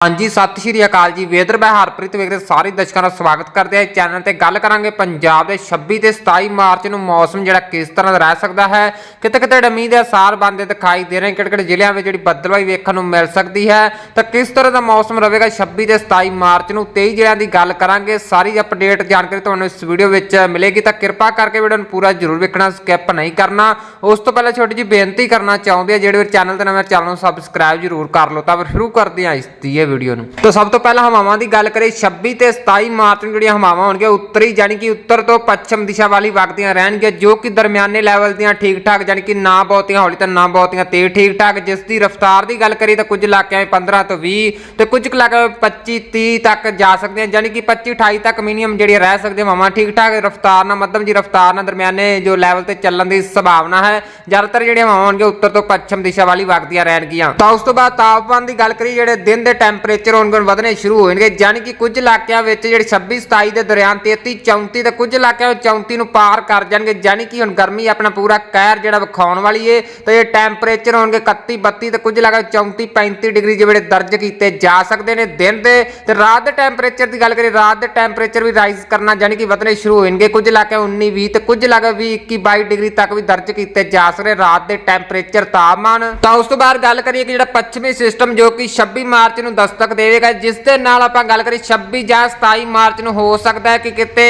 ਹਾਂਜੀ, ਸਤਿ ਸ਼੍ਰੀ ਅਕਾਲ ਜੀ। ਵੇਦਰ ਮੈਂ ਹਰਪ੍ਰੀਤ ਵੇਖ ਸਾਰੇ ਦਰਸ਼ਕਾਂ ਦਾ ਸਵਾਗਤ ਕਰਦੇ ਹਾਂ। ਇਸ ਚੈਨਲ ਤੇ ਗੱਲ ਕਰਾਂਗੇ ਪੰਜਾਬ ਦੇ 26 ਤੇ 27 ਮਾਰਚ ਨੂੰ ਮੌਸਮ ਜਿਹੜਾ ਕਿਸ ਤਰ੍ਹਾਂ ਦਾ ਰਹਿ ਸਕਦਾ ਹੈ। ਕਿਤੇ ਕਿਤੇ ਡਮੀ ਦੇ ਅਸਾਰ ਬੰਦੇ ਦਿਖਾਈ ਦੇ ਰਹੇ ਕਿਹੜੇ ਕਿਹੜੇ ਜ਼ਿਲ੍ਹਿਆਂ ਵਿੱਚ ਜਿਹੜੀ ਬੱਦਲਵਾਈ ਵੇਖਣ ਨੂੰ ਮਿਲ ਸਕਦੀ ਹੈ। ਤਾਂ ਕਿਸ ਤਰ੍ਹਾਂ ਦਾ ਮੌਸਮ ਰਹੇਗਾ 26 ਤੇ 27 ਮਾਰਚ ਨੂੰ? 23 ਜ਼ਿਲ੍ਹਿਆਂ ਦੀ ਗੱਲ ਕਰਾਂਗੇ। ਸਾਰੀ ਅਪਡੇਟ ਜਾਣਕਾਰੀ ਤੁਹਾਨੂੰ ਇਸ ਵੀਡੀਓ ਵਿੱਚ ਮਿਲੇਗੀ। ਤਾਂ ਕਿਰਪਾ ਕਰਕੇ ਵੀਡੀਓ ਨੂੰ ਪੂਰਾ ਜ਼ਰੂਰ ਵੇਖਣਾ, ਸਕਿਪ ਨਹੀਂ ਕਰਨਾ। ਉਸ ਤੋਂ ਪਹਿਲਾਂ ਛੋਟੀ ਜਿਹੀ ਬੇਨਤੀ ਕਰਨਾ ਚਾਹੁੰਦੇ ਆ ਜਿਹੜੇ ਵੀ ਚੈਨਲ ਤੇ ਨਵੇਂ ਚੈਨਲ ਨੂੰ ਸਬਸਕ੍ਰਾਈਬ ਜ਼ਰੂਰ ਕਰ ਲਓ। ਤਾਂ ਫਿਰ ਸ਼ੁਰੂ ਕਰਦੇ ਹਾਂ ਇਸ ਦੀ ਵੀਡੀਓ ਨੂੰ। ਤਾਂ ਸਭ ਤੋਂ ਪਹਿਲਾਂ ਹਵਾਵਾਂ ਦੀ ਗੱਲ ਕਰੀਏ 26 ਤੇ 27 ਮਾਰਚ ਨੂੰ ਜਿਹੜੀਆਂ ਹਵਾਵਾਂ ਹੋਣਗੀਆਂ, ਉੱਤਰੀ ਯਾਨੀ ਕਿ ਉੱਤਰ ਤੋਂ ਪੱਛਮ ਦਿਸ਼ਾ ਵਾਲੀ ਵਗਦੀਆਂ ਰਹਿਣਗੀਆਂ, ਜੋ ਕਿ ਦਰਮਿਆਨੇ ਲੈਵਲ ਦੀਆਂ ਠੀਕ ਠਾਕ ਯਾਨੀ ਕਿ ਨਾ ਬਹੁਤੀਆਂ ਹੌਲੀ ਤੇ ਨਾ ਬਹੁਤੀਆਂ ਤੇਜ਼ ਠੀਕ ਠਾਕ ਜਿਸ ਦੀ ਰਫ਼ਤਾਰ ਦੀ ਗੱਲ ਕਰੀਏ ਤਾਂ ਕੁਝ ਇਲਾਕਿਆਂ ਵਿੱਚ 15 ਤੋਂ 20 ਤੇ ਕੁਝ ਇਲਾਕਿਆਂ ਵਿੱਚ 25 30 ਤੱਕ ਜਾ ਸਕਦੀਆਂ ਯਾਨੀ ਕਿ 25 28 ਤੱਕ ਮਿਨੀਮਮ ਜਿਹੜੀਆਂ ਰਹਿ ਸਕਦੀਆਂ ਹਵਾਵਾਂ ਠੀਕ ਠਾਕ ਰਫ਼ਤਾਰ ਨਾਲ, ਮੱਧਮ ਜੀ ਰਫ਼ਤਾਰ ਨਾਲ ਦਰਮਿਆਨੇ ਜੋ ਲੈਵਲ ਤੇ ਚੱਲਣ ਦੀ ਸੰਭਾਵਨਾ ਹੈ, ਜ਼ਿਆਦਾਤਰ ਜਿਹੜੀਆਂ ਹਵਾਵਾਂ ਹੋਣਗੀਆਂ ਉੱਤਰ ਤੋਂ ਪੱਛਮ ਦਿਸ਼ਾ ਵਾਲੀ ਵਗਦੀਆਂ ਰਹਿਣਗੀਆਂ। ਤਾਂ ਉਸ ਤੋਂ ਬਾਅਦ ਤਾਪਮਾਨ ਦੀ ਗੱਲ ਕਰੀਏ, ਜਿਹੜੇ ਦਿਨ ਦੇ ਟੈਂਪਰੇਚਰ ਹੋਣਗੇ ਵਧਣੇ ਸ਼ੁਰੂ ਹੋਣਗੇ ਯਾਨੀ ਕਿ ਕੁਝ ਇਲਾਕਿਆਂ ਵਿੱਚ ਜਿਹੜੇ 26 27 ਦੇ ਦਰਮਿਆਨ 33 34 ਤੇ ਕੁਝ ਇਲਾਕਿਆਂ ਵਿੱਚ 34 ਨੂੰ ਪਾਰ ਕਰ ਜਾਣਗੇ। ਯਾਨੀ ਕਿ ਹੁਣ ਗਰਮੀ ਆਪਣਾ ਪੂਰਾ ਕਹਿਰ ਜਿਹੜਾ ਵਿਖਾਉਣ ਵਾਲੀ ਏ, ਤੇ ਇਹ ਟੈਂਪਰੇਚਰ ਹੋਣਗੇ 31 32 ਤੇ ਕੁਝ ਇਲਾਕਿਆਂ 34 35 ਡਿਗਰੀ ਜਿਹੜੇ ਦਰਜ ਕੀਤੇ ਜਾ ਸਕਦੇ ਨੇ ਦਿਨ ਦੇ। ਤੇ ਰਾਤ ਦੇ ਟੈਂਪਰੇਚਰ ਦੀ ਗੱਲ ਕਰੀਏ, ਰਾਤ ਦੇ ਟੈਂਪਰੇਚਰ ਵੀ ਰਾਈਜ਼ ਕਰਨਾ ਯਾਨੀ ਕਿ ਵਧਣੇ ਸ਼ੁਰੂ ਹੋਣਗੇ ਕੁਝ ਇਲਾਕਿਆਂ 19 20 ਤੇ ਕੁਝ ਇਲਾਕਿਆਂ 20 21 22 ਡਿਗਰੀ ਤੱਕ ਵੀ ਦਰਜ ਕੀਤੇ ਜਾ ਸਕਦੇ ਰਾਤ ਦੇ ਟੈਂਪਰੇਚਰ ਤਾਪਮਾਨ। ਤਾਂ ਉਸ ਤੋਂ ਬਾਅਦ ਗੱਲ ਕਰੀਏ ਕਿ ਜਿਹੜਾ ਪੱਛਮੀ ਸਿਸਟਮ ਜੋ ਕਿ 26 ਮਾਰਚ ਨੂੰ ਦਸਤਕ ਦੇਵੇਗਾ, ਜਿਸ ਦੇ ਨਾਲ ਆਪਾਂ ਗੱਲ ਕਰੀਏ 26 ਜਾਂ 27 ਮਾਰਚ ਨੂੰ, ਹੋ ਸਕਦਾ ਹੈ ਕਿ ਕਿਤੇ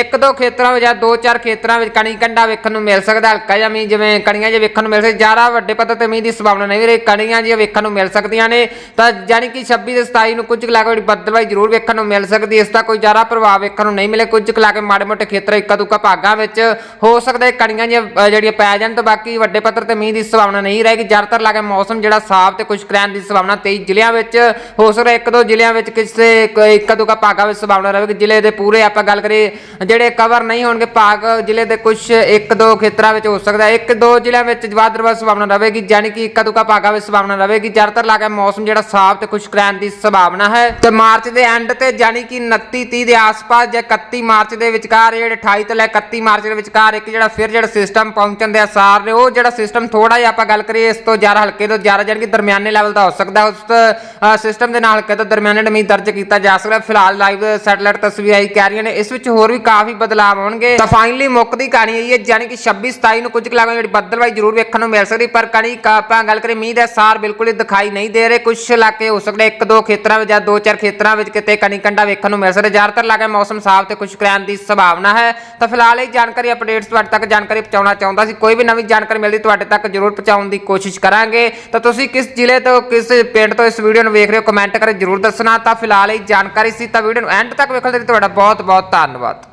ਇੱਕ ਦੋ ਖੇਤਰਾਂ ਵਿੱਚ ਜਾਂ ਦੋ ਚਾਰ ਖੇਤਰਾਂ ਵਿੱਚ ਕਣੀ ਕੰਡਾ ਵੇਖਣ ਨੂੰ ਮਿਲ ਸਕਦਾ, ਹਲਕਾ ਜਾਂ ਮੀਂਹ, ਜਿਵੇਂ ਕਣੀਆਂ ਜਿਹਾ ਵੇਖਣ ਨੂੰ ਮਿਲ ਸਕਦਾ ਜ਼ਿਆਦਾ ਵੱਡੇ ਪੱਧਰ ਤੇ ਮੀਂਹ ਦੀ ਸੰਭਾਵਨਾ ਨਹੀਂ ਰਹੀ, ਕਣੀਆਂ ਜਿਹਾ ਵੇਖਣ ਨੂੰ ਮਿਲ ਸਕਦੀਆਂ ਨੇ, ਤਾਂ ਯਾਨੀ ਕਿ 26 ਤੇ 27 ਨੂੰ ਕੁਝ ਇਲਾਕੇ ਵਿੱਚ ਬੱਦਲਵਾਈ ਜ਼ਰੂਰ ਵੇਖਣ ਨੂੰ ਮਿਲ ਸਕਦੀ ਇਸ ਦਾ ਕੋਈ ਜ਼ਿਆਦਾ ਪ੍ਰਭਾਵ ਵੇਖਣ ਨੂੰ ਨਹੀਂ ਮਿਲੇ, ਕੁਝ ਕੁ ਇਲਾਕੇ ਮਾੜੇ ਮੋਟੇ ਖੇਤਰ ਇੱਕਾ ਦੁੱਕਾ ਭਾਗਾਂ ਵਿੱਚ ਹੋ ਸਕਦਾ ਹੈ, ਕਣੀਆਂ ਜਿਹੀਆਂ ਜਿਹੜੀਆਂ ਪੈ ਜਾਣ, ਤਾਂ ਬਾਕੀ ਵੱਡੇ ਪੱਧਰ ਤੇ ਮੀਂਹ ਦੀ ਸੰਭਾਵਨਾ ਨਹੀਂ ਰਹੇਗੀ, ਜ਼ਿਆਦਾਤਰ ਇਲਾਕੇ ਮੌਸਮ ਜਿਹੜਾ ਸਾਫ਼ ਤੇ ਕੁਝ ਰਹਿਣ ਦੀ ਸੰਭਾਵਨਾ 23 ਜ਼ਿਲ੍ਹਿਆਂ ਵਿੱਚ ਹੋ ਸਕਦਾ ਇੱਕ ਦੋ ਜ਼ਿਲ੍ਹਿਆਂ ਵਿੱਚ ਕਿਸੇ ਇੱਕ ਇੱਕਾ ਦੁੱਕਾ ਭਾਗਾਂ ਵਿੱਚ ਸੰਭਾਵਨਾ ਰਹੇਗੀ। ਜ਼ਿਲ੍ਹੇ ਦੇ ਪੂਰੇ ਆਪਾਂ ਗੱਲ ਕਰੀਏ, ਜਿਹੜੇ ਕਵਰ ਨਹੀਂ ਹੋਣਗੇ ਭਾਗ, ਜ਼ਿਲ੍ਹੇ ਦੇ ਕੁਝ ਇੱਕ ਦੋ ਖੇਤਰਾਂ ਵਿੱਚ ਹੋ ਸਕਦਾ ਇੱਕ ਦੋ ਜ਼ਿਲ੍ਹਿਆਂ ਵਿੱਚ ਵੱਧ ਤੋਂ ਸੰਭਾਵਨਾ ਰਹੇਗੀ ਯਾਨੀ ਕਿ ਇੱਕਾ ਦੁੱਕਾ ਭਾਗਾਂ ਵਿੱਚ ਸੰਭਾਵਨਾ ਰਹੇਗੀ। ਜ਼ਿਆਦਾਤਰ ਇਲਾਕੇ ਮੌਸਮ ਜਿਹੜਾ ਸਾਫ਼ ਤੇ ਖੁਸ਼ਕ ਰਹਿਣ ਦੀ ਸੰਭਾਵਨਾ ਹੈ। ਤੇ ਮਾਰਚ ਦੇ ਐਂਡ ਤੇ ਯਾਨੀ ਕਿ 29 30 ਦੇ ਆਸ-ਪਾਸ ਜਾਂ 31 ਮਾਰਚ ਦੇ ਵਿਚਕਾਰ ਜਿਹੜੇ 28 ਤੋਂ ਲੈ 31 ਮਾਰਚ ਦੇ ਵਿਚਕਾਰ ਇੱਕ ਜਿਹੜਾ ਫਿਰ ਜਿਹੜਾ ਸਿਸਟਮ ਪਹੁੰਚਣ ਦੇ ਆਸਾਰ ਨੇ, ਉਹ ਜਿਹੜਾ ਸਿਸਟਮ ਥੋੜਾ ਜਿਹਾ ਆਪਾਂ ਗੱਲ ਕਰੀਏ, ਇਸ ਤੋਂ ਜ਼ਿਆਦਾ ਹਲਕੇ ਤੋਂ ਜ਼ਿਆਦਾ ਜਾਣੀ ਕਿ ਦਰਮਿਆਨੇ ਲੈਵਲ ਦਾ ਹੋ ਸਕਦਾ ਉਸ ਸਿਸਟਮ ਦੇ ਨਾਲ ਹਲਕੇ ਤੋਂ ਦਰਮਿਆਨੇ ਨਮੀ ਦਰਜ ਕੀਤਾ ਜਾ ਸਕਦਾ ਫਿਲਹਾਲ ਲਾਈਵ ਸੈਟਲਾਈਟ ਤਸਵੀਰਾਂ ਆਈ ਕਹਿ ਰਹੀਆਂ ਨੇ। ਇਸ ਵਿੱਚ ਹੋਰ ਵੀ ਕਾਫੀ ਬਦਲਾਅ ਆਉਣਗੇ। ਤਾਂ ਫਾਈਨਲੀ ਮੁੱਕਦੀ ਕਹਾਣੀ ਇਹ ਹੈ, ਯਾਨੀ ਕਿ 26 27 ਨੂੰ ਕੁਝ ਕਿਲਾਕਾਂ ਜਿਹੜੀ ਬੱਦਲਵਾਈ ਜ਼ਰੂਰ ਵੇਖਣ ਨੂੰ ਮਿਲ ਸਕਦੀ ਪਰ ਕਣੀ ਆਪਾਂ ਗੱਲ ਕਰੀਏ, ਮੀਂਹ ਦੇ ਅਸਾਰ ਬਿਲਕੁਲ ਹੀ ਦਿਖਾਈ ਨਹੀਂ ਦੇ ਰਹੇ। ਕੁਝ ਇਲਾਕੇ ਹੋ ਸਕਦੇ ਇੱਕ ਦੋ ਖੇਤਰਾਂ ਵਿੱਚ ਜਾਂ ਦੋ ਚਾਰ ਖੇਤਰਾਂ ਵਿੱਚ ਕਿਤੇ ਕਣੀ ਕੰਡਾ ਵੇਖਣ ਨੂੰ ਮਿਲ ਸਕਦਾ ਜ਼ਿਆਦਾਤਰ ਇਲਾਕੇ ਮੌਸਮ ਸਾਫ਼ ਤੇ ਖੁਸ਼ਕ ਰਹਿਣ ਦੀ ਸੰਭਾਵਨਾ ਹੈ। ਤਾਂ ਫਿਲਹਾਲ ਇਹ ਜਾਣਕਾਰੀ ਅਪਡੇਟਸ ਤੁਹਾਡੇ ਤੱਕ ਜਾਣਕਾਰੀ ਪਹੁੰਚਾਉਣਾ ਚਾਹੁੰਦਾ ਸੀ। ਕੋਈ ਵੀ ਨਵੀਂ ਜਾਣਕਾਰੀ ਮਿਲਦੀ ਤੁਹਾਡੇ ਤੱਕ ਜ਼ਰੂਰ ਪਹੁੰਚਾਉਣ ਦੀ ਕੋਸ਼ਿਸ਼ ਕਰਾਂਗੇ। ਤਾਂ ਤੁਸੀਂ ਕਿਸ ਜ਼ਿਲ੍ਹੇ ਤੋਂ ਕਿਸ ਪਿੰਡ ਤੋਂ ਇਸ ਵੀਡੀਓ ਨੂੰ ਵੇਖ ਰਹੇ ਹੋ? ਕਮੈਂਟ ਕਰਕੇ ਜ਼ਰੂਰ ਦੱਸਣਾ। ਤਾਂ ਫਿਲਹਾਲ ਇਹ ਜਾਣਕਾਰੀ ਸੀ, ਤਾਂ ਵੀਡੀਓ ਨੂੰ ਐਂਡ ਤੱਕ ਵੇਖਣ ਦੇ ਲਈ ਤੁਹਾਡਾ ਬਹੁਤ ਬਹੁਤ ਧੰਨਵਾਦ।